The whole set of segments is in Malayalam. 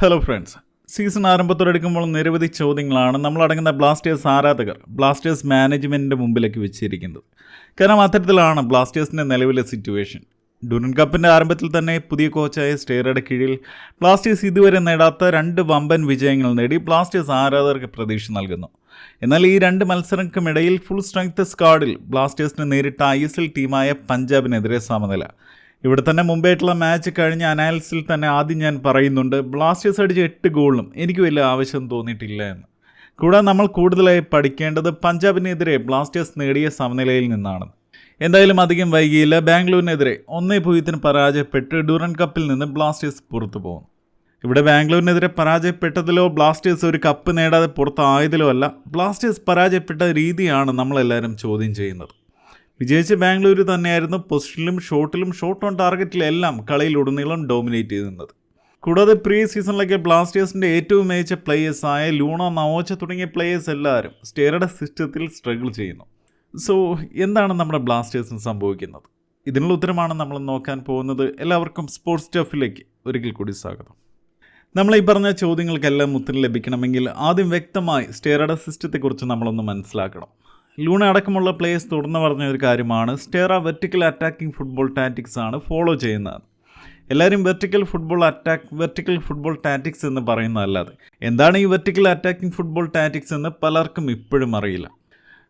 ഹലോ ഫ്രണ്ട്സ് സീസൺ ആരംഭത്തോടെടുക്കുമ്പോൾ നിരവധി ചോദ്യങ്ങളാണ് നമ്മളടങ്ങുന്ന ബ്ലാസ്റ്റേഴ്സ് ആരാധകർ ബ്ലാസ്റ്റേഴ്സ് മാനേജ്മെന്റിന്റെ മുമ്പിലേക്ക് വെച്ചിരിക്കുന്നത്. കാരണം അത്തരത്തിലാണ് ബ്ലാസ്റ്റേഴ്സിന്റെ നിലവിലെ സിറ്റുവേഷൻ ഡുറൻ കപ്പിന്റെ ആരംഭത്തിൽ തന്നെ പുതിയ കോച്ചായ സ്റ്റേറയുടെ കീഴിൽ ബ്ലാസ്റ്റേഴ്സ് ഇതുവരെ നേടാത്ത രണ്ട് വമ്പൻ വിജയങ്ങൾ നേടി ബ്ലാസ്റ്റേഴ്സ് ആരാധകർക്ക് പ്രതീക്ഷ നൽകുന്നു. എന്നാൽ ഈ രണ്ട് മത്സരങ്ങൾക്കുമിടയിൽ ഫുൾ സ്ട്രെങ്ത് സ്കാഡിൽ ബ്ലാസ്റ്റേഴ്സിന് നേരിട്ട ഐ എസ് എൽ ടീമായ പഞ്ചാബിനെതിരെ സമനില. ഇവിടെ തന്നെ മുമ്പായിട്ടുള്ള മാച്ച് കഴിഞ്ഞ അനാലിസിൽ തന്നെ ആദ്യം ഞാൻ പറയുന്നുണ്ട് ബ്ലാസ്റ്റേഴ്സ് അടിച്ച എട്ട് ഗോളും എനിക്ക് വലിയ ആവശ്യം തോന്നിയിട്ടില്ല എന്ന്. കൂടാതെ നമ്മൾ കൂടുതലായി പഠിക്കേണ്ടത് പഞ്ചാബിനെതിരെ ബ്ലാസ്റ്റേഴ്സ് നേടിയ സമനിലയിൽ നിന്നാണ്. എന്തായാലും അധികം വൈകിയില്ല. ബാംഗ്ലൂരിനെതിരെ ഒന്നേ പൂജ്യത്തിന് പരാജയപ്പെട്ട് ഡുറൻ കപ്പിൽ നിന്ന് ബ്ലാസ്റ്റേഴ്സ് പുറത്തു പോകുന്നു ഇവിടെ ബാംഗ്ലൂരിനെതിരെ പരാജയപ്പെട്ടതിലോ ബ്ലാസ്റ്റേഴ്സ് ഒരു കപ്പ് നേടാതെ പുറത്തായതിലോ അല്ല ബ്ലാസ്റ്റേഴ്സ് പരാജയപ്പെട്ട രീതിയാണ് നമ്മളെല്ലാവരും ചോദ്യം ചെയ്യുന്നത്. വിജയിച്ച ബാംഗ്ലൂർ തന്നെയായിരുന്നു പൊസിഷനിലും ഷോട്ടിലും ഷോട്ട് ഓൺ ടാർഗറ്റിലെല്ലാം കളിയിലുടനീളം ഡോമിനേറ്റ് ചെയ്തിരുന്നത്. കൂടാതെ പ്രീ സീസണിലൊക്കെ ബ്ലാസ്റ്റേഴ്സിന്റെ ഏറ്റവും മികച്ച പ്ലേയേഴ്സായ ലൂണ നവോച്ച തുടങ്ങിയ പ്ലേയേഴ്സ് എല്ലാവരും സ്റ്റേറുടെ സിസ്റ്റത്തിൽ സ്ട്രഗിൾ ചെയ്യുന്നു. സോ എന്താണ് നമ്മുടെ ബ്ലാസ്റ്റേഴ്സിന് സംഭവിക്കുന്നത്? ഇതിനുള്ള ഉത്തരമാണ് നമ്മൾ നോക്കാൻ പോകുന്നത്. എല്ലാവർക്കും സ്പോർട്സ് സ്റ്റഫിലേക്ക് ഒരിക്കൽ കൂടി സ്വാഗതം. നമ്മൾ ഈ പറഞ്ഞ ചോദ്യങ്ങൾക്കെല്ലാം ഉത്തരം ലഭിക്കണമെങ്കിൽ ആദ്യം വ്യക്തമായി സ്റ്റേറഡ് സിസ്റ്റത്തെക്കുറിച്ച് നമ്മളൊന്ന് മനസ്സിലാക്കണം. ലൂണ അടക്കമുള്ള പ്ലേയേഴ്സ് തുറന്നു പറഞ്ഞ ഒരു കാര്യമാണ്. Stahre vertical attacking football tactics ആണ് ഫോളോ ചെയ്യുന്നത്. എല്ലാവരും vertical football attack vertical football tactics എന്ന് പറയുന്നതല്ലാതെ. എന്താണ് ഈ വെർട്ടിക്കൽ അറ്റാക്കിംഗ് ഫുട്ബോൾ ടാറ്റിക്സ് എന്ന് പലർക്കും ഇപ്പോഴും അറിയില്ല.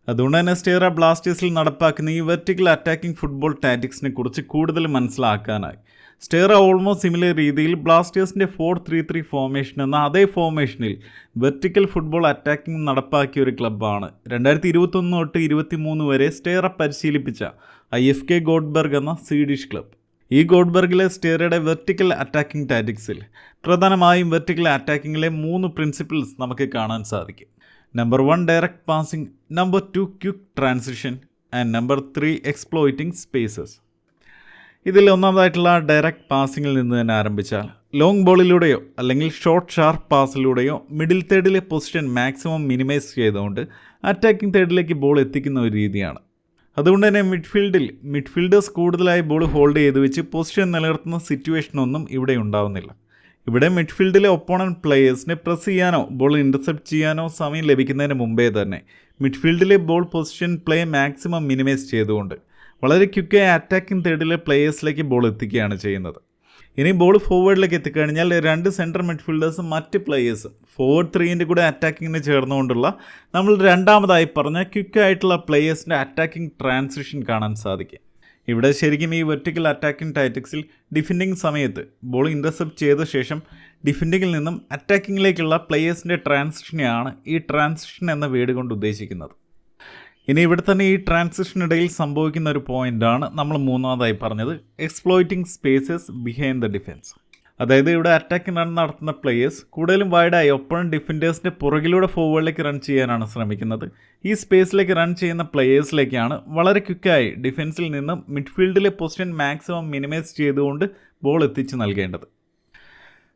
അതുകൊണ്ട് തന്നെ സ്റ്റേറ ബ്ലാസ്റ്റേഴ്സിൽ നടപ്പാക്കുന്ന ഈ വെർട്ടിക്കൽ അറ്റാക്കിംഗ് ഫുട്ബോൾ ടാറ്റിക്സിനെ കുറിച്ച് കൂടുതൽ മനസ്സിലാക്കാനായി. സ്റ്റേറ ഓൾമോസ്റ്റ് സിമിലർ രീതിയിൽ ബ്ലാസ്റ്റേഴ്സിന്റെ ഫോർ ത്രീ ത്രീ ഫോർമേഷൻ എന്ന അതേ ഫോർമേഷനിൽ വെർട്ടിക്കൽ ഫുട്ബോൾ അറ്റാക്കിംഗ് നടപ്പാക്കിയ ഒരു ക്ലബ്ബാണ് രണ്ടായിരത്തി ഇരുപത്തൊന്ന് തൊട്ട് ഇരുപത്തി മൂന്ന് വരെ സ്റ്റേറ പരിശീലിപ്പിച്ച ഐ എഫ് കെ ഗോഡ്ബർഗ് എന്ന സ്വീഡിഷ് ക്ലബ്ബ് ഈ ഗോഡ്ബർഗിലെ സ്റ്റേറയുടെ വെർട്ടിക്കൽ അറ്റാക്കിംഗ് ടാറ്റിക്സിൽ പ്രധാനമായും വെർട്ടിക്കൽ അറ്റാക്കിങ്ങിലെ മൂന്ന് പ്രിൻസിപ്പിൾസ് നമുക്ക് കാണാൻ സാധിക്കും. Number one direct passing number two quick transition and number three exploiting spaces ഇതിൽ ഒന്നാമതായിട്ടുള്ള ഡയറക്റ്റ് പാസിങ്ങിൽ നിന്ന് തന്നെ ആരംഭിച്ചാൽ ലോങ് ബോളിലൂടെയോ അല്ലെങ്കിൽ ഷോർട്ട് ഷാർപ്പ് പാസിലൂടെയോ മിഡിൽ തേർഡിലെ പൊസിഷൻ മാക്സിമം മിനിമൈസ് ചെയ്തുകൊണ്ട് അറ്റാക്കിംഗ് തേർഡിലേക്ക് ബോൾ എത്തിക്കുന്ന ഒരു രീതിയാണ്. അതുകൊണ്ട് തന്നെ മിഡ്ഫീൽഡിൽ മിഡ്ഫീൽഡേഴ്സ് കൂടുതലായി ബോൾ ഹോൾഡ് ചെയ്ത് വെച്ച് പൊസിഷൻ നിലനിർത്തുന്ന സിറ്റുവേഷനൊന്നും ഇവിടെ ഉണ്ടാവുന്നില്ല. ഇവിടെ മിഡ്ഫീൽഡിലെ ഒപ്പോണന്റ് പ്ലേയേഴ്സിനെ പ്രസ് ചെയ്യാനോ ബോൾ ഇന്റർസെപ്റ്റ് ചെയ്യാനോ സമയം ലഭിക്കുന്നതിന് മുമ്പേ തന്നെ മിഡ്ഫീൽഡിലെ ball position play maximum minimise ചെയ്തുകൊണ്ട് വളരെ ക്വിക്കായി അറ്റാക്കിംഗ് തേർഡിലെ പ്ലേയേഴ്സിലേക്ക് ബോൾ എത്തിക്കുകയാണ് ചെയ്യുന്നത്. ഇനി ബോൾ ഫോർവേഡിലേക്ക് എത്തിക്കഴിഞ്ഞാൽ രണ്ട് സെൻട്രൽ മിഡ്ഫീൽഡേഴ്സും മറ്റ് പ്ലേയേഴ്സും ഫോർവേഡ് ത്രീന്റെ കൂടെ അറ്റാക്കിങ്ങിന് ചേർന്നുകൊണ്ടുള്ള നമ്മൾ രണ്ടാമതായി പറഞ്ഞ ക്വിക്കായിട്ടുള്ള പ്ലേയേഴ്സിന്റെ അറ്റാക്കിംഗ് ട്രാൻസിഷൻ കാണാൻ സാധിക്കും. ഇവിടെ ശരിക്കും ഈ വെർട്ടിക്കൽ അറ്റാക്കിംഗ് ടാറ്റിക്സിൽ ഡിഫെൻഡിങ് സമയത്ത് ബോൾ ഇന്റർസെപ്റ്റ് ചെയ്ത ശേഷം ഡിഫെൻഡിങ്ങിൽ നിന്നും അറ്റാക്കിങ്ങിലേക്കുള്ള പ്ലേയേഴ്സിന്റെ ട്രാൻസിഷനെയാണ് ഈ ട്രാൻസിഷൻ എന്ന വേർഡ് കൊണ്ട് ഉദ്ദേശിക്കുന്നത്. ഇനി ഇവിടെ തന്നെ ഈ ട്രാൻസിഷനിടയിൽ സംഭവിക്കുന്ന ഒരു പോയിന്റാണ് നമ്മൾ മൂന്നാമതായി പറഞ്ഞത്. Exploiting spaces behind the defence അതായത് ഇവിടെ അറ്റാക്കിംഗ് റൺ നടത്തുന്ന പ്ലേയേഴ്സ് കൂടുതലും വൈഡായി ഒപ്പം ഡിഫൻഡേഴ്സിന്റെ പുറകിലൂടെ ഫോർവേഡിലേക്ക് റൺ ചെയ്യാനാണ് ശ്രമിക്കുന്നത്. ഈ സ്പേസിലേക്ക് റൺ ചെയ്യുന്ന പ്ലേയേഴ്സിലേക്കാണ് വളരെ ക്വിക്കായി ഡിഫൻസിൽ നിന്നും മിഡ്ഫീൽഡിലെ പൊസിഷൻ മാക്സിമം മിനിമൈസ് ചെയ്തുകൊണ്ട് ബോൾ എത്തിച്ച് നൽകേണ്ടത്.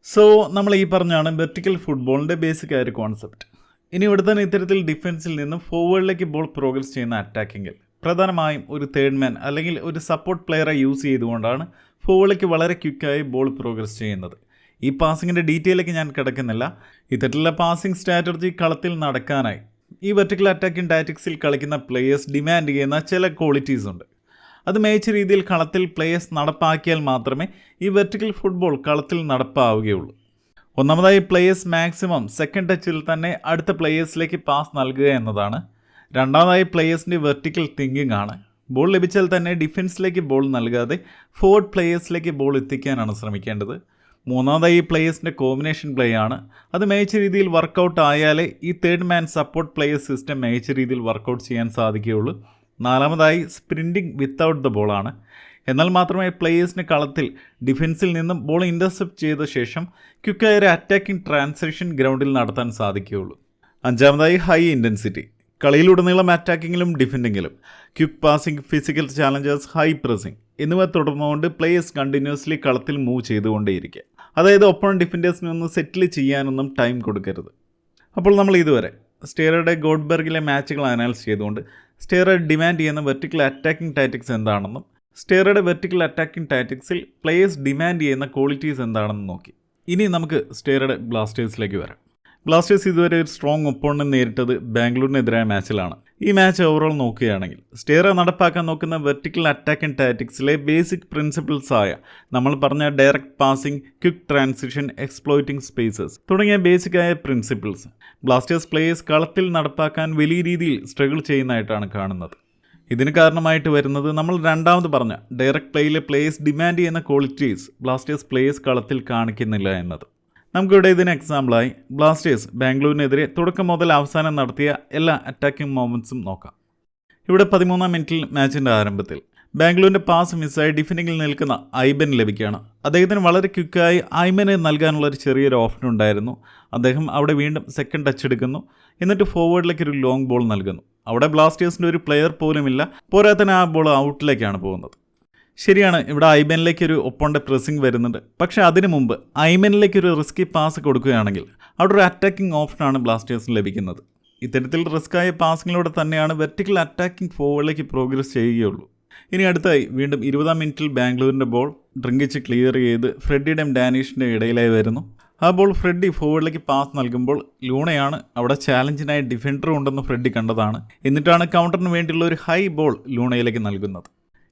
സോ നമ്മൾ ഈ പറഞ്ഞാണ് വെർട്ടിക്കൽ ഫുട്ബോളിന്റെ ബേസിക് ആയ ഒരു കോൺസെപ്റ്റ് ഇനി ഇവിടെ തന്നെ ഇത്തരത്തിൽ ഡിഫൻസിൽ നിന്നും ഫോർവേഡിലേക്ക് ബോൾ പ്രോഗ്രസ് ചെയ്യുന്ന അറ്റാക്കിങ്ങിൽ പ്രധാനമായും ഒരു തേർഡ് മാൻ അല്ലെങ്കിൽ ഒരു സപ്പോർട്ട് പ്ലെയറെ യൂസ് ചെയ്തുകൊണ്ടാണ് ഫോർവേഡിലേക്ക് വളരെ ക്വിക്കായി ബോൾ പ്രോഗ്രസ് ചെയ്യുന്നത്. ഈ പാസിങ്ങിന്റെ ഡീറ്റെയിലേക്ക് ഞാൻ കിടക്കുന്നില്ല. ഇത്തരത്തിലുള്ള പാസിംഗ് സ്ട്രാറ്റജി കളത്തിൽ നടക്കാനായി ഈ വെർട്ടിക്കൽ അറ്റാക്കിംഗ് ടാറ്റിക്സിൽ കളിക്കുന്ന പ്ലേയേഴ്സ് ഡിമാൻഡ് ചെയ്യുന്ന ചില ക്വാളിറ്റീസ് ഉണ്ട്. അത് മികച്ച രീതിയിൽ കളത്തിൽ പ്ലേയേഴ്സ് നടപ്പാക്കിയാൽ മാത്രമേ ഈ വെർട്ടിക്കൽ ഫുട്ബോൾ കളത്തിൽ നടപ്പാവുകയുള്ളൂ. ഒന്നാമതായി പ്ലേയേഴ്സ് മാക്സിമം സെക്കൻഡ് ടച്ചിൽ തന്നെ അടുത്ത പ്ലേയേഴ്സിലേക്ക് പാസ് നൽകുക എന്നതാണ്. രണ്ടാമതായി പ്ലേയേഴ്സിന്റെ വെർട്ടിക്കൽ തിങ്കിങ് ആണ്. ബോൾ ലഭിച്ചാൽ തന്നെ ഡിഫൻസിലേക്ക് ബോൾ നൽകാതെ ഫോർഡ് പ്ലേയേഴ്സിലേക്ക് ബോൾ എത്തിക്കാനാണ് ശ്രമിക്കേണ്ടത്. മൂന്നാമതായി പ്ലേയേഴ്സിന്റെ കോമ്പിനേഷൻ പ്ലേ ആണ്. അത് മികച്ച രീതിയിൽ വർക്കൗട്ട് ആയാലേ ഈ third man support players system മികച്ച രീതിയിൽ വർക്കൗട്ട് ചെയ്യാൻ സാധിക്കുകയുള്ളൂ. നാലാമതായി സ്പ്രിന്റിംഗ് വിത്തൗട്ട് ദ ബോളാണ് എന്നാൽ മാത്രമേ പ്ലേയേഴ്സിന് കളത്തിൽ ഡിഫൻസിൽ നിന്നും ബോൾ ഇന്റർസെപ്റ്റ് ചെയ്ത ശേഷം ക്വിക്കായ ഒരു അറ്റാക്കിംഗ് ട്രാൻസാക്ഷൻ ഗ്രൗണ്ടിൽ നടത്താൻ സാധിക്കുകയുള്ളൂ. അഞ്ചാമതായി ഹൈ ഇന്റൻസിറ്റി കളിയിലുടനീളം അറ്റാക്കിങ്ങിലും ഡിഫെൻഡിങ്ങിലും quick passing physical challengers high pressing എന്നിവ തുടർന്നുകൊണ്ട് പ്ലേയേഴ്സ് കണ്ടിന്യൂസ്ലി കളത്തിൽ മൂവ് ചെയ്തുകൊണ്ടേയിരിക്കുക. അതായത് ഒപ്പം ഡിഫൻഡേഴ്സിനെ ഒന്ന് സെറ്റിൽ ചെയ്യാനൊന്നും ടൈം കൊടുക്കരുത്. അപ്പോൾ നമ്മൾ ഇതുവരെ സ്റ്റേറയുടെ ഗോഡ്ബർഗിലെ മാച്ചുകൾ അനലൈസ് ചെയ്തുകൊണ്ട് സ്റ്റേറ ഡിമാൻഡ് ചെയ്യുന്ന വെർട്ടിക്കൽ അറ്റാക്കിംഗ് ടാറ്റിക്സ് എന്താണെന്നും സ്റ്റേറയുടെ വെർട്ടിക്കൽ അറ്റാക്കിംഗ് ടാറ്റിക്സിൽ പ്ലേയേഴ്സ് ഡിമാൻഡ് ചെയ്യുന്ന ക്വാളിറ്റീസ് എന്താണെന്ന് നോക്കി. ഇനി നമുക്ക് സ്റ്റെയറുടെ ബ്ലാസ്റ്റേഴ്സിലേക്ക് വരാം. ബ്ലാസ്റ്റേഴ്സ് ഇതുവരെ ഒരു സ്ട്രോങ് ഒപ്പോണന്റ് നേരിട്ടത് ബാംഗ്ലൂരിനെതിരായ മാച്ചിലാണ്. ഈ മാച്ച് ഓവറോൾ നോക്കുകയാണെങ്കിൽ സ്റ്റേറ നടപ്പാക്കാൻ നോക്കുന്ന വെർട്ടിക്കൽ അറ്റാക്ക് ആൻഡ് ടാറ്റിക്സിലെ ബേസിക് പ്രിൻസിപ്പിൾസ് ആയ നമ്മൾ പറഞ്ഞ direct passing quick transition exploiting spaces തുടങ്ങിയ ബേസിക് ആയ പ്രിൻസിപ്പിൾസ് ബ്ലാസ്റ്റേഴ്സ് പ്ലേയേഴ്സ് കളത്തിൽ നടപ്പാക്കാൻ വലിയ രീതിയിൽ സ്ട്രഗിൾ ചെയ്യുന്നതായിട്ടാണ് കാണുന്നത്. ഇതിന് കാരണമായിട്ട് വരുന്നത് നമ്മൾ രണ്ടാമത് പറഞ്ഞ ഡയറക്റ്റ് പ്ലേയിലെ പ്ലേയേഴ്സ് ഡിമാൻഡ് ചെയ്യുന്ന ക്വാളിറ്റീസ് ബ്ലാസ്റ്റേഴ്സ് പ്ലേയേഴ്സ് കളത്തിൽ കാണിക്കുന്നില്ല എന്നത്. നമുക്കിവിടെ ഇതിന് എക്സാമ്പിളായി ബ്ലാസ്റ്റേഴ്സ് ബാംഗ്ലൂരിനെതിരെ തുടക്കം മുതൽ അവസാനം നടത്തിയ എല്ലാ അറ്റാക്കിംഗ് മൊമെന്റ്സും നോക്കാം. ഇവിടെ പതിമൂന്നാം മിനിറ്റിൽ മാച്ചിന്റെ ആരംഭത്തിൽ ബാംഗ്ലൂരിന്റെ പാസ് മിസ്സായി ഡിഫൻഡിങ്ങിൽ നിൽക്കുന്ന ഐബൻ ലഭിക്കുകയാണ്. അദ്ദേഹത്തിന് വളരെ ക്വിക്കായി ഐബന് നൽകാനുള്ള ഒരു ചെറിയൊരു ഓപ്ഷൻ ഉണ്ടായിരുന്നു. അദ്ദേഹം അവിടെ വീണ്ടും സെക്കൻഡ് ടച്ച് എടുക്കുന്നു. എന്നിട്ട് ഫോർവേഡിലേക്ക് ഒരു ലോങ് ബോൾ നൽകുന്നു. അവിടെ ബ്ലാസ്റ്റേഴ്സിന്റെ ഒരു പ്ലെയർ പോലുമില്ല. പോരാത്തന്നെ ആ ബോൾ ഔട്ടിലേക്കാണ് പോകുന്നത്. ശരിയാണ് ഇവിടെ ഐബനിലേക്ക് ഒരു ഒപ്പോണ്ട പ്രസിംഗ് വരുന്നുണ്ട്. പക്ഷേ അതിനു മുമ്പ് ഐമനിലേക്ക് ഒരു റിസ്കി പാസ് കൊടുക്കുകയാണെങ്കിൽ അവിടെ ഒരു അറ്റാക്കിംഗ് ഓപ്ഷനാണ് ബ്ലാസ്റ്റേഴ്സിന് ലഭിക്കുന്നത്. ഇത്തരത്തിൽ റിസ്ക്കായ പാസിങ്ങിലൂടെ തന്നെയാണ് വെർട്ടിക്കൽ അറ്റാക്കിംഗ് ഫോവേഡിലേക്ക് പ്രോഗ്രസ് ചെയ്യുകയുള്ളൂ. ഇനി അടുത്തായി വീണ്ടും ഇരുപതാം മിനിറ്റിൽ ബാംഗ്ലൂരിന്റെ ബോൾ ഡ്രിങ്കിച്ച് ക്ലിയർ ചെയ്ത് ഫ്രെഡിയുടെയും ഡാനിഷിന്റെ ഇടയിലായി വരുന്നു. ആ ബോൾ ഫ്രെഡി ഫോർവേഡിലേക്ക് പാസ് നൽകുമ്പോൾ ലൂണയാണ് അവിടെ ചാലഞ്ചിനായി ഡിഫൻഡർ ഉണ്ടെന്ന് ഫ്രെഡി കണ്ടതാണ്. എന്നിട്ടാണ് കൗണ്ടറിന് വേണ്ടിയുള്ള ഒരു ഹൈ ബോൾ ലൂണയിലേക്ക് നൽകുന്നത്.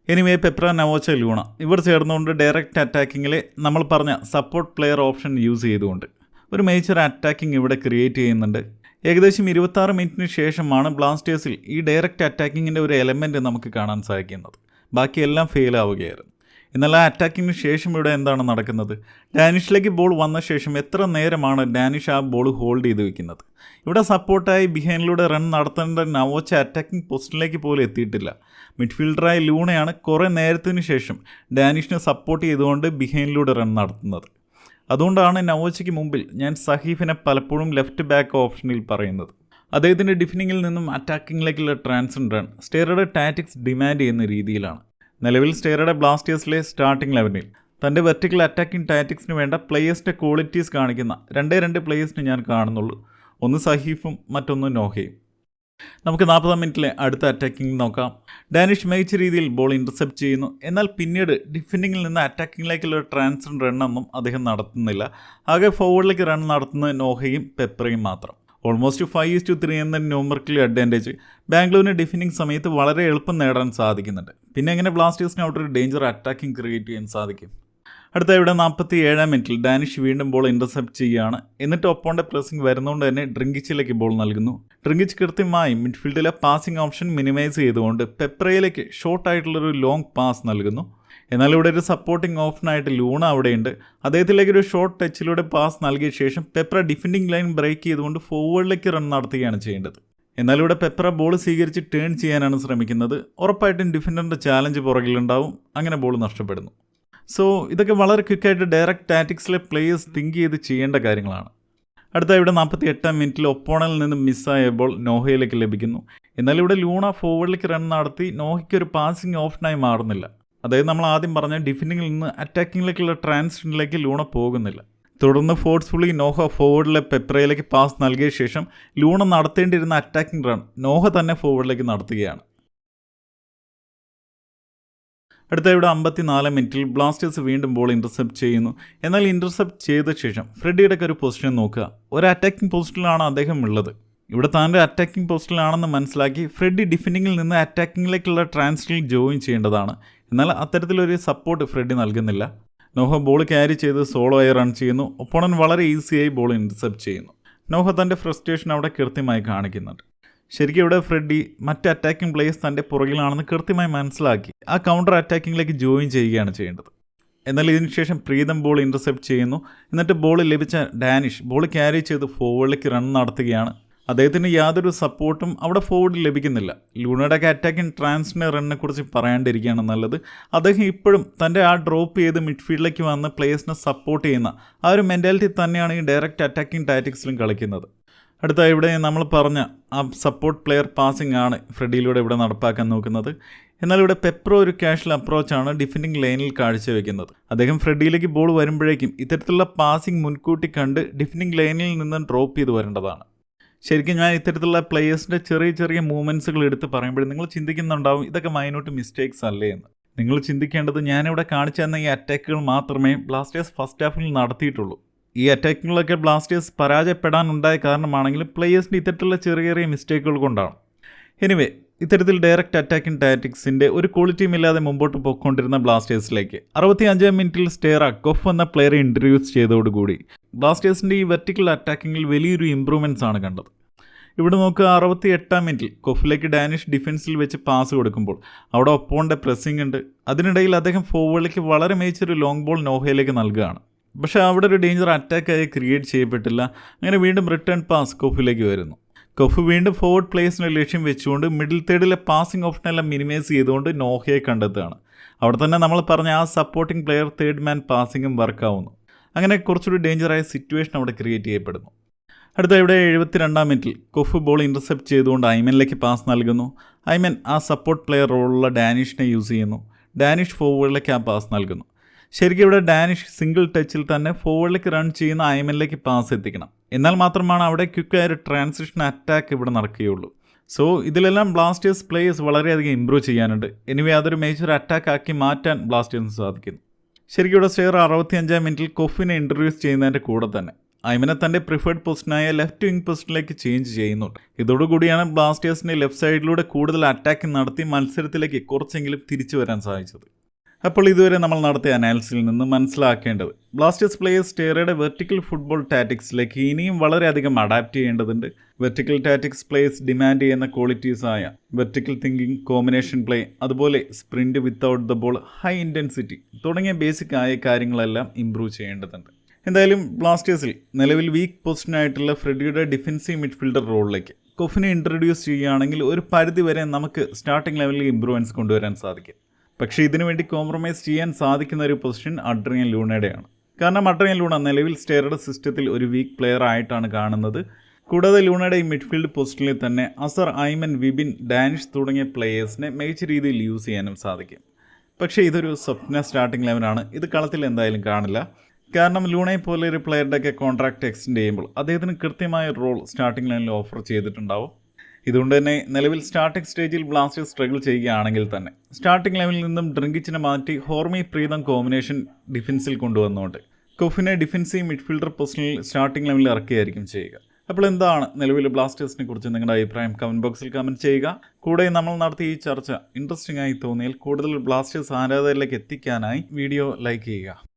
എനിവേ പെപ്ര നവോച്ച ലൂണ. ഇവർ ചേർന്നുകൊണ്ട് ഡയറക്റ്റ് അറ്റാക്കിങ്ങിലെ നമ്മൾ പറഞ്ഞ സപ്പോർട്ട് പ്ലെയർ ഓപ്ഷൻ യൂസ് ചെയ്തുകൊണ്ട്. ഒരു മേജർ അറ്റാക്കിംഗ് ഇവിടെ ക്രിയേറ്റ് ചെയ്യുന്നുണ്ട്. ഏകദേശം ഇരുപത്താറ് മിനിറ്റിന് ശേഷമാണ് ബ്ലാസ്റ്റേഴ്സിൽ ഈ ഡയറക്റ്റ് അറ്റാക്കിങ്ങിന്റെ ഒരു എലമെന്റ് നമുക്ക് കാണാൻ സാധിക്കുന്നത്. ബാക്കിയെല്ലാം ഫെയിൽ ആവുകയായിരുന്നു. എന്നാൽ ആ അറ്റാക്കിങ്ങിന് ശേഷം ഇവിടെ എന്താണ് നടക്കുന്നത്? ഡാനിഷിലേക്ക് ബോൾ വന്ന ശേഷം എത്ര നേരമാണ് ഡാനിഷ് ആ ബോൾ ഹോൾഡ് ചെയ്ത് വെക്കുന്നത്? ഇവിടെ സപ്പോർട്ടായി ബിഹൈനിലൂടെ റൺ നടത്തേണ്ട നവോച്ച അറ്റാക്കിംഗ് പൊസിഷനിലേക്ക് പോലും എത്തിയിട്ടില്ല. മിഡ്ഫീൽഡറായ ലൂണയാണ് കുറേ നേരത്തിന് ശേഷം ഡാനിഷിനെ സപ്പോർട്ട് ചെയ്തുകൊണ്ട് ബിഹൈനിലൂടെ റൺ നടത്തുന്നത്. അതുകൊണ്ടാണ് നവോച്ചയ്ക്ക് മുമ്പിൽ ഞാൻ സഹീഫിനെ പലപ്പോഴും ലെഫ്റ്റ് ബാക്ക് ഓപ്ഷനിൽ പറയുന്നത്. അദ്ദേഹത്തിന്റെ ഡിഫനിങ്ങിൽ നിന്നും അറ്റാക്കിങ്ങിലേക്കുള്ള ട്രാൻസൺ റൺ സ്റ്റേറയുടെ ടാറ്റിക്സ് ഡിമാൻഡ് ചെയ്യുന്ന രീതിയിലാണ്. നിലവിൽ സ്റ്റേറയുടെ ബ്ലാസ്റ്റേഴ്സിലെ സ്റ്റാർട്ടിംഗ് ലെവനിൽ തന്റെ വെർട്ടിക്കൽ അറ്റാക്കിംഗ് ടാറ്റിക്സിന് വേണ്ട പ്ലേയേഴ്സിന്റെ ക്വാളിറ്റീസ് കാണിക്കുന്ന രണ്ടേ രണ്ട് പ്ലേയേഴ്സിന് ഞാൻ കാണുന്നുള്ളൂ. ഒന്ന് സഹീഫും മറ്റൊന്ന് നോഹയും. നമുക്ക് നാൽപ്പതാം മിനിറ്റിലെ അടുത്ത അറ്റാക്കിംഗ് നോക്കാം. ഡാനിഷ് മികച്ച രീതിയിൽ ബോൾ ഇന്റർസെപ്റ്റ് ചെയ്യുന്നു. എന്നാൽ പിന്നീട് ഡിഫൻഡിങ്ങിൽ നിന്ന് അറ്റാക്കിങ്ങിലേക്കുള്ള ട്രാൻസ്ഫർ റണ്ണൊന്നും അദ്ദേഹം നടത്തുന്നില്ല. ആകെ ഫോർവേഡിലേക്ക് റൺ നടത്തുന്നത് നോഹയും പെപ്പറയും മാത്രം. ഓൾമോസ്റ്റ് ഫൈവ് ടു ത്രീ എന്ന ന്യൂമർക്കിൽ അഡ്വാന്റേജ് ബാംഗ്ലൂരിന് ഡിഫിനിങ് സമയത്ത് വളരെ എളുപ്പം നേടാൻ സാധിക്കുന്നുണ്ട്. പിന്നെ എങ്ങനെ ബ്ലാസ്റ്റേഴ്സിന് അവിടെ ഒരു ഡേഞ്ചർ അറ്റാക്കിംഗ് ക്രിയേറ്റ് ചെയ്യാൻ സാധിക്കും? അടുത്ത ഇവിടെ നാൽപ്പത്തി ഏഴാം മിനിറ്റിൽ ഡാനിഷ് വീണ്ടും ബോൾ ഇന്റർസെപ്റ്റ് ചെയ്യുകയാണ്. എന്നിട്ട് ഒപ്പോണ്ട പ്രസിംഗ് വരുന്നതുകൊണ്ട് തന്നെ ഡ്രിങ്കിച്ചിലേക്ക് ബോൾ നൽകുന്നു. ഡ്രിങ്കിച്ച് കൃത്യമായി മിഡ്ഫീൽഡിലെ പാസിംഗ് ഓപ്ഷൻ മിനിമൈസ് ചെയ്തുകൊണ്ട് പെപ്രയിലേക്ക് ഷോർട്ടായിട്ടുള്ളൊരു ലോങ് പാസ് നൽകുന്നു. എന്നാൽ ഇവിടെ ഒരു സപ്പോർട്ടിംഗ് ഓപ്ഷനായിട്ട് ലൂണ അവിടെയുണ്ട്. അദ്ദേഹത്തിലേക്ക് ഒരു ഷോർട്ട് ടച്ചിലൂടെ പാസ് നൽകിയ ശേഷം പെപ്ര ഡിഫൻഡിംഗ് ലൈൻ ബ്രേക്ക് ചെയ്തുകൊണ്ട് ഫോർവേഡിലേക്ക് റൺ നടത്തുകയാണ് ചെയ്യേണ്ടത്. എന്നാൽ ഇവിടെ പെപ്ര ബോൾ സ്വീകരിച്ച് ടേൺ ചെയ്യാനാണ് ശ്രമിക്കുന്നത്. ഉറപ്പായിട്ടും ഡിഫൻഡറിന്റെ ചാലഞ്ച് പുറകിലുണ്ടാവും. അങ്ങനെ ബോൾ നഷ്ടപ്പെടുന്നു. സോ ഇതൊക്കെ വളരെ ക്വിക്കായിട്ട് ഡയറക്റ്റ് ടാറ്റിക്സിലെ പ്ലേയേഴ്സ് തിങ്ക് ചെയ്ത് ചെയ്യേണ്ട കാര്യങ്ങളാണ്. അടുത്ത ഇവിടെ നാൽപ്പത്തി എട്ടാം മിനിറ്റിൽ ഒപ്പോണലിൽ നിന്ന് മിസ്സായ ബോൾ നോഹയിലേക്ക് ലഭിക്കുന്നു. എന്നാൽ ഇവിടെ ലൂണ ഫോർവേഡിലേക്ക് റൺ നടത്തി നോഹയ്ക്ക് ഒരു പാസിംഗ് ഓപ്ഷനായി മാറുന്നില്ല. അതായത് നമ്മൾ ആദ്യം പറഞ്ഞ ഡിഫിനിങ്ങിൽ നിന്ന് അറ്റാക്കിങ്ങിലേക്കുള്ള ട്രാൻസിഷനിലേക്ക് ലൂണ പോകുന്നില്ല. തുടർന്ന് ഫോഴ്സ്ഫുള്ളി നോഹ ഫോർവേഡിലെ പെപ്രയിലേക്ക് പാസ് നൽകിയ ശേഷം ലൂണ നടത്തേണ്ടിയിരുന്ന അറ്റാക്കിംഗ് റൺ നോഹ തന്നെ ഫോർവേഡിലേക്ക് നടത്തുകയാണ്. അടുത്ത ഇവിടെ അമ്പത്തിനാല് മിനിറ്റിൽ ബ്ലാസ്റ്റേഴ്സ് വീണ്ടും ബോൾ ഇന്റർസെപ്റ്റ് ചെയ്യുന്നു. എന്നാൽ ഇന്റർസെപ്റ്റ് ചെയ്ത ശേഷം ഫ്രെഡിയുടെ ഒരു പൊസിഷൻ നോക്കുക. ഒരു അറ്റാക്കിംഗ് പൊസിഷനിലാണ് അദ്ദേഹം ഉള്ളത്. ഇവിടെ താന്റെ അറ്റാക്കിംഗ് പൊസിഷനിലാണെന്ന് മനസ്സിലാക്കി ഫ്രെഡി ഡിഫിനിങ്ങിൽ നിന്ന് അറ്റാക്കിങ്ങിലേക്കുള്ള ട്രാൻസ്ഫറിൽ ജോയിൻ ചെയ്യേണ്ടതാണ്. എന്നാൽ അത്തരത്തിലൊരു സപ്പോർട്ട് ഫ്രെഡി നൽകുന്നില്ല. നോഹ ബോൾ ക്യാരി ചെയ്ത് സോളോ ആയി റൺ ചെയ്യുന്നു. ഒപ്പോണൻ വളരെ ഈസിയായി ബോൾ ഇന്റർസെപ്റ്റ് ചെയ്യുന്നു. നോഹ തന്റെ ഫ്രസ്ട്രേഷൻ അവിടെ കൃത്യമായി കാണിക്കുന്നുണ്ട്. ശരിക്കും ഇവിടെ ഫ്രെഡി മറ്റ് അറ്റാക്കിംഗ് പ്ലേയേഴ്സ് തന്റെ പുറകിലാണെന്ന് കൃത്യമായി മനസ്സിലാക്കി. ആ കൗണ്ടർ അറ്റാക്കിങ്ങിലേക്ക് ജോയിൻ ചെയ്യുകയാണ് ചെയ്യേണ്ടത്. എന്നാൽ ഇതിനുശേഷം പ്രീതം ബോൾ ഇന്റർസെപ്റ്റ് ചെയ്യുന്നു. എന്നിട്ട് ബോൾ ലഭിച്ച ഡാനിഷ് ബോൾ ക്യാരി ചെയ്ത് ഫോർവേഡിലേക്ക് റൺ നടത്തുകയാണ്. അദ്ദേഹത്തിന് യാതൊരു സപ്പോർട്ടും അവിടെ ഫോർവേഡ് ലഭിക്കുന്നില്ല. ലൂണയുടെ അറ്റാക്കിംഗ് ട്രാൻസ്ഫർ റണ്ണിനെ കുറിച്ച് പറയാണ്ടിരിക്കുകയാണ് നല്ലത്. അദ്ദേഹം ഇപ്പോഴും തന്റെ ആ ഡ്രോപ്പ് ചെയ്ത് മിഡ്ഫീൽഡിലേക്ക് വന്ന് പ്ലേയേഴ്സിനെ സപ്പോർട്ട് ചെയ്യുന്ന ആ ഒരു മെന്റാലിറ്റി തന്നെയാണ് ഈ ഡയറക്റ്റ് അറ്റാക്കിംഗ് ടാറ്റിക്സിലും കളിക്കുന്നത്. അടുത്ത ഇവിടെ നമ്മൾ പറഞ്ഞ ആ സപ്പോർട്ട് പ്ലെയർ പാസിംഗ് ആണ് ഫ്രെഡിയിലൂടെ ഇവിടെ നടപ്പാക്കാൻ നോക്കുന്നത്. എന്നാൽ ഇവിടെ പെപ്രോ ഒരു ക്യാഷ്വൽ അപ്രോച്ചാണ് ഡിഫൻഡിങ് ലൈനിൽ കാഴ്ചവെക്കുന്നത്. അദ്ദേഹം ഫ്രെഡിയിലേക്ക് ബോൾ വരുമ്പോഴേക്കും ഇത്തരത്തിലുള്ള പാസിംഗ് മുൻകൂട്ടി കണ്ട് ഡിഫൻഡിങ് ലൈനിൽ നിന്ന് ഡ്രോപ്പ് ചെയ്ത് വരേണ്ടതാണ്. ശരിക്കും ഞാൻ ഇത്തരത്തിലുള്ള പ്ലേയേഴ്സിന്റെ ചെറിയ ചെറിയ മൂവ്മെന്റ്സുകൾ എടുത്ത് പറയുമ്പോൾ നിങ്ങൾ ചിന്തിക്കുന്നുണ്ടാവും ഇതൊക്കെ മൈനോട്ട് മിസ്റ്റേക്സ് അല്ലേ എന്ന്. നിങ്ങൾ ചിന്തിക്കേണ്ടത് ഞാനിവിടെ കാണിച്ചു തന്ന ഈ അറ്റാക്കുകൾ മാത്രമേ ബ്ലാസ്റ്റേഴ്സ് ഫസ്റ്റ് ഹാഫിൽ നടത്തിയിട്ടുള്ളൂ. ഈ അറ്റാക്കുകളൊക്കെ ബ്ലാസ്റ്റേഴ്സ് പരാജയപ്പെടാനുണ്ടായ കാരണമാണെങ്കിലും പ്ലേയേഴ്സിന്റെ ഇത്തരത്തിലുള്ള ചെറിയ ചെറിയ മിസ്റ്റേക്കുകൾ കൊണ്ടാണ്. എനിവേ ഇത്തരത്തിൽ ഡയറക്റ്റ് അറ്റാക്കിംഗ് ടാറ്റിക്സിന്റെ ഒരു ക്വാളിറ്റിയും ഇല്ലാതെ മുമ്പോട്ട് പോയിക്കൊണ്ടിരുന്ന ബ്ലാസ്റ്റേഴ്സിലേക്ക് അറുപത്തി അഞ്ചാം മിനിറ്റിൽ സ്റ്റേറ കൊഫ് എന്ന പ്ലെയറെ ഇൻട്രൊഡ്യൂസ് ചെയ്തതോടുകൂടി ബ്ലാസ്റ്റേഴ്സിന്റെ ഈ വെർട്ടിക്കൽ അറ്റാക്കിങ്ങിൽ വലിയൊരു ഇമ്പ്രൂവ്മെന്റ്സ് ആണ് കണ്ടത്. ഇവിടെ നോക്കുക അറുപത്തി എട്ടാം മിനിറ്റിൽ കൊഫിലേക്ക് ഡാനിഷ് ഡിഫൻസിൽ വെച്ച് പാസ് കൊടുക്കുമ്പോൾ അവിടെ ഒപ്പോണ്ടെ പ്രസ്സിംഗ് ഉണ്ട്. അതിനിടയിൽ അദ്ദേഹം ഫോർവേഡിലേക്ക് വളരെ മികച്ചൊരു ലോങ് ബോൾ നോഹയിലേക്ക് നൽകുകയാണ്. പക്ഷേ അവിടെ ഒരു ഡേഞ്ചർ അറ്റാക്കായി ക്രിയേറ്റ് ചെയ്യപ്പെട്ടില്ല. അങ്ങനെ വീണ്ടും റിട്ടേൺ പാസ് കൊഫിലേക്ക് വരുന്നു. കൊഫ് വീണ്ടും ഫോർവേഡ് പ്ലേസിന് ലക്ഷ്യം വെച്ചുകൊണ്ട് മിഡിൽ തേർഡിലെ പാസിംഗ് ഓപ്ഷനെല്ലാം മിനിമൈസ് ചെയ്തുകൊണ്ട് നോഹയെ കണ്ടെത്തുകയാണ്. അവിടെ തന്നെ നമ്മൾ പറഞ്ഞ ആ സപ്പോർട്ടിംഗ് പ്ലെയർ തേർഡ് മാൻ പാസിംഗും വർക്കാവുന്നു അങ്ങനെ കുറച്ചുകൂടി ഡേഞ്ചറായ സിറ്റുവേഷൻ അവിടെ ക്രിയേറ്റ് ചെയ്യപ്പെടുന്നു. അടുത്ത ഇവിടെ എഴുപത്തിരണ്ടാം മിനിറ്റിൽ കൊഫ് ബോൾ ഇന്റർസെപ്റ്റ് ചെയ്തുകൊണ്ട് ഐമനിലേക്ക് പാസ് നൽകുന്നു. ഐമൻ ആ സപ്പോർട്ട് പ്ലെയർ റോളുള്ള ഡാനിഷിനെ യൂസ് ചെയ്യുന്നു. ഡാനിഷ് ഫോർവേഡിലേക്ക് ആ പാസ് നൽകുന്നു. ശരിക്കും ഇവിടെ ഡാനിഷ് സിംഗിൾ ടച്ചിൽ തന്നെ ഫോർവേഡിലേക്ക് റൺ ചെയ്യുന്ന ഐമനിലേക്ക് പാസ് എത്തിക്കണം. എന്നാൽ മാത്രമാണ് അവിടെ ക്വിക്കായ ഒരു ട്രാൻസിഷൻ അറ്റാക്ക് ഇവിടെ നടക്കുകയുള്ളൂ. സോ ഇതിലെല്ലാം ബ്ലാസ്റ്റേഴ്സ് പ്ലേയേഴ്സ് വളരെയധികം ഇമ്പ്രൂവ് ചെയ്യാനുണ്ട്. എനിവേ അതൊരു മേജർ അറ്റാക്ക് ആക്കി മാറ്റാൻ ബ്ലാസ്റ്റേഴ്സിന് സാധിക്കുന്നു. ശരിക്കും ഇവിടെ സ്റ്റെയർ അറുപത്തി അഞ്ചാം മിനിറ്റിൽ കൊഫിനെ ഇൻട്രൊഡ്യൂസ് ചെയ്യുന്നതിന്റെ കൂടെ തന്നെ. ഐമനെ തന്റെ പ്രിഫേർഡ് പൊസിഷനായ ലെഫ്റ്റ് വിങ് പൊസിഷനിലേക്ക് ചേഞ്ച് ചെയ്യുന്നുണ്ട്. ഇതോടുകൂടിയാണ് ബ്ലാസ്റ്റേഴ്സിന്റെ ലെഫ്റ്റ് സൈഡിലൂടെ കൂടുതൽ അറ്റാക്ക് നടത്തി മത്സരത്തിലേക്ക് കുറച്ചെങ്കിലും തിരിച്ചു വരാൻ സാധിച്ചത്. അപ്പോൾ ഇതുവരെ നമ്മൾ നടത്തിയ അനാലിസിൽ നിന്ന് മനസ്സിലാക്കേണ്ടത് ബ്ലാസ്റ്റേഴ്സ് പ്ലേയേഴ്സ് ടേറയുടെ വെർട്ടിക്കൽ ഫുട്ബോൾ ടാറ്റിക്സിലേക്ക് ഇനിയും വളരെയധികം അഡാപ്റ്റ് ചെയ്യേണ്ടതുണ്ട്. വെർട്ടിക്കൽ ടാറ്റിക്സ് പ്ലേയേഴ്സ് ഡിമാൻഡ് ചെയ്യുന്ന ക്വാളിറ്റീസ് ആയ വെർട്ടിക്കൽ തിങ്കിങ് കോമ്പിനേഷൻ പ്ലേ അതുപോലെ sprint without the ball high intensity തുടങ്ങിയ ബേസിക് ആയ കാര്യങ്ങളെല്ലാം ഇമ്പ്രൂവ് ചെയ്യേണ്ടതുണ്ട്. എന്തായാലും ബ്ലാസ്റ്റേഴ്സിൽ നിലവിൽ വീക്ക് പൊസിഷനായിട്ടുള്ള ഫ്രെഡിയുടെ ഡിഫൻസീവ് മിഡ്ഫീൽഡർ റോളിലേക്ക് കൊഫിനെ ഇൻട്രൊഡ്യൂസ് ചെയ്യുകയാണെങ്കിൽ ഒരു പരിധി വരെ നമുക്ക് സ്റ്റാർട്ടിംഗ് ലെവലിൽ ഇമ്പ്രൂവ്മെന്റ്സ് കൊണ്ടുവരാൻ സാധിക്കും. പക്ഷേ ഇതിനുവേണ്ടി കോംപ്രമൈസ് ചെയ്യാൻ സാധിക്കുന്ന ഒരു പൊസിഷൻ അഡ്രിയൻ ലൂണയുടെയാണ്. കാരണം അഡ്രിയൻ ലൂണ നിലവിൽ സ്റ്റേറുടെ സിസ്റ്റത്തിൽ ഒരു വീക്ക് പ്ലെയർ ആയിട്ടാണ് കാണുന്നത്. കൂടാതെ ലൂണയുടെ ഈ മിഡ്ഫീൽഡ് പൊസിഷനിൽ തന്നെ അസർ ഐമൻ വിബിൻ ഡാനിഷ് തുടങ്ങിയ പ്ലേയേഴ്സിനെ മികച്ച രീതിയിൽ യൂസ് ചെയ്യാനും സാധിക്കും. പക്ഷേ ഇതൊരു സ്വപ്ന സ്റ്റാർട്ടിംഗ് ലെവനാണ് ഇത് കളത്തിൽ എന്തായാലും കാണില്ല. കാരണം ലൂണയെ പോലെ ഒരു പ്ലെയറുടെയൊക്കെ കോൺട്രാക്ട് എക്സ്റ്റെൻഡ് ചെയ്യുമ്പോൾ അദ്ദേഹത്തിന് കൃത്യമായ റോൾ സ്റ്റാർട്ടിംഗ് ലൈനിൽ ഓഫർ ചെയ്തിട്ടുണ്ടാവും. ഇതുകൊണ്ട് തന്നെ നിലവിൽ സ്റ്റാർട്ടിംഗ് സ്റ്റേജിൽ ബ്ലാസ്റ്റേഴ്സ് സ്ട്രഗിൾ ചെയ്യുകയാണെങ്കിൽ തന്നെ. സ്റ്റാർട്ടിംഗ് ലെവലിൽ നിന്നും ഡ്രിങ്കിച്ചിനെ മാറ്റി ഹോർമി പ്രീതം കോമ്പിനേഷൻ ഡിഫൻസിൽ കൊണ്ടുവന്നുകൊണ്ട് കൊഫിനെ ഡിഫൻസീവ് മിഡ്ഫീൽഡർ പൊസിഷനിൽ സ്റ്റാർട്ടിംഗ് ലെവലിൽ ഇറക്കുകയായിരിക്കും ചെയ്യുക. അപ്പോൾ എന്താണ് നിലവിൽ ബ്ലാസ്റ്റേഴ്സിനെ കുറിച്ച് നിങ്ങളുടെ അഭിപ്രായം? കമന്റ് ബോക്സിൽ കമന്റ് ചെയ്യുക. കൂടെ നമ്മൾ നടത്തിയ ഈ ചർച്ച ഇൻട്രസ്റ്റിംഗ് ആയി തോന്നിയാൽ കൂടുതൽ ബ്ലാസ്റ്റേഴ്സ് ആരാധകരിലേക്ക് എത്തിക്കാനായി വീഡിയോ ലൈക്ക് ചെയ്യുക.